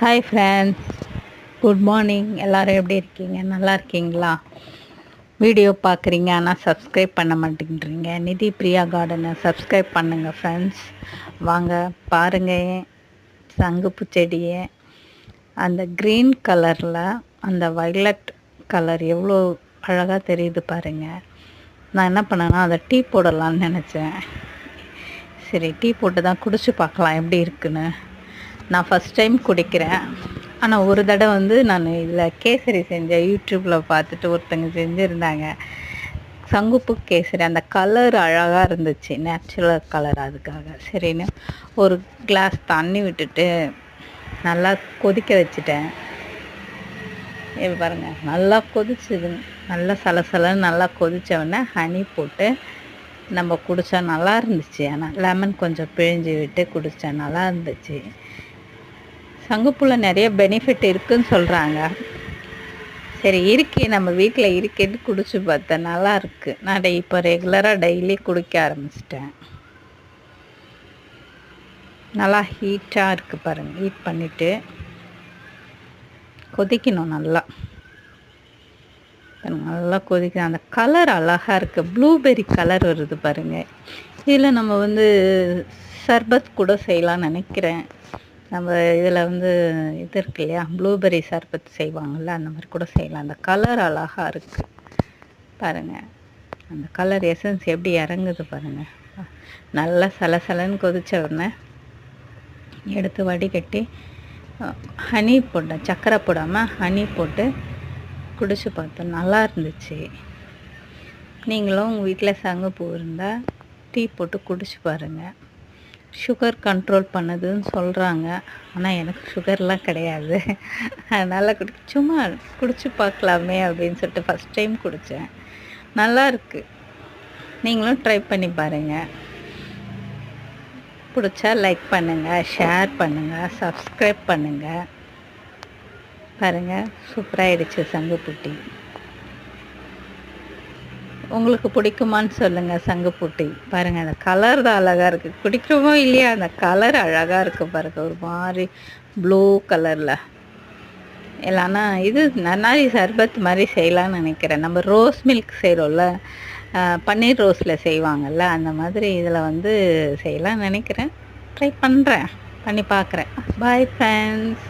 Hi friends good morning எல்லோரும் எப்படி இருக்கீங்க? நல்லா இருக்கீங்களா? வீடியோ பார்க்குறீங்க ஆனால் சப்ஸ்கிரைப் பண்ண மாட்டேங்கிறீங்க. நிதி பிரியா கார்டனை சப்ஸ்கிரைப் பண்ணுங்கள் ஃப்ரெண்ட்ஸ் வாங்க பாருங்கள் சங்குப்பு செடியை. அந்த க்ரீன் கலரில் அந்த வைலட் கலர் எவ்வளோ அழகாக தெரியுது பாருங்கள் நான் என்ன பண்ணேன்னா அதை டீ போடலான்னு நினச்சேன். சரி டீ போட்டு தான் குடிச்சு பார்க்கலாம் எப்படி இருக்குன்னு. நான் ஃபஸ்ட் டைம் குடிக்கிறேன். ஆனால் ஒரு தடவை வந்து நான் இதில் கேசரி செஞ்சேன். யூடியூப்பில் பார்த்துட்டு ஒருத்தங்க செஞ்சுருந்தாங்க. சங்குப்பு கேசரி அந்த கலர் அழகாக இருந்துச்சு. நேச்சுரல் கலர் அதுக்காக. சரின்னு ஒரு கிளாஸ் தண்ணி விட்டுட்டு நல்லா கொதிக்க வச்சுட்டேன். இது பாருங்கள் நல்லா கொதிச்சுது. நல்லா சலசலன்னு நல்லா கொதித்தவொடனே ஹனி போட்டு நம்ம குடித்தா நல்லா இருந்துச்சு. ஆனால் லெமன் கொஞ்சம் பிழிஞ்சு விட்டு குடித்தா நல்லா இருந்துச்சு. சங்குப்பூவில் நிறைய பெனிஃபிட் இருக்குன்னு சொல்கிறாங்க சரி இருக்கே நம்ம வீட்டில் இருக்கேன்னு குடிச்சு பார்த்தேன் நல்லா இருக்கு. நான் இப்போ ரெகுலராக டெய்லி குடிக்க ஆரம்பிச்சிட்டேன். நல்லா ஹீட்டாக இருக்குது பாருங்கள் ஹீட் பண்ணிவிட்டு கொதிக்கணும் நல்லா. நல்லா கொதிக்கணும் அந்த கலர் அழகாக இருக்குது ப்ளூபெர்ரி கலர் வருது பாருங்கள் இதில் நம்ம வந்து சர்பத் கூட செய்யலாம்னு நினைக்கிறேன். நம்ம இதில் வந்து இது இருக்கு இல்லையா? ப்ளூபெர்ரி சர்பத் செய்வாங்கள்ல அந்த மாதிரி கூட செய்யலாம். அந்த கலர் அழகாக இருக்குது பாருங்கள் அந்த கலர் எசன்ஸ் எப்படி இறங்குது பாருங்கள் நல்லா சலசலன்னு கொதிச்ச உடனே எடுத்து வடிகட்டி ஹனி போட்டேன் சர்க்கரை போடாமல் ஹனி போட்டு குடிச்சு பார்த்தோம். நல்லா இருந்துச்சு. நீங்களும் உங்கள் வீட்டில் சங்கப்பூ இருந்தால் டீ போட்டு குடிச்சு பாருங்கள் சுகர் கண்ட்ரோல் பண்ணுதுன்னு சொல்கிறாங்க ஆனால் எனக்கு சுகர்லாம் கிடையாது. அதனால் குடி சும்மா குடிச்சு பார்க்கலாமே அப்படின்னு சொல்லிட்டு ஃபஸ்ட் டைம் குடித்தேன் நல்லா இருக்குது நீங்களும் ட்ரை பண்ணி பாருங்கள் பிடிச்சா லைக் பண்ணுங்கள் ஷேர் பண்ணுங்கள் சப்ஸ்கிரைப் பண்ணுங்கள் பாருங்கள் சூப்பராகிடுச்சு சங்குப்புட்டி. உங்களுக்கு பிடிக்குமான்னு சொல்லுங்கள் சங்குப்புட்டி பாருங்கள் அந்த கலர் தான் அழகாக இருக்குது பிடிக்குமோ இல்லையா அந்த கலர் அழகாக இருக்குது பாருங்கள் ஒரு மாதிரி ப்ளூ கலரில் இல்லைன்னா இது நன்னாரி சர்பத் மாதிரி செய்யலான்னு நினைக்கிறேன். நம்ம ரோஸ் மில்க் செய்கிறோம்ல பன்னீர் ரோஸில் செய்வாங்கள்ல அந்த மாதிரி இதில் வந்து செய்யலான்னு நினைக்கிறேன். ட்ரை பண்ணுறேன் பண்ணி பார்க்குறேன் பாய் ஃப்ரெண்ட்ஸ்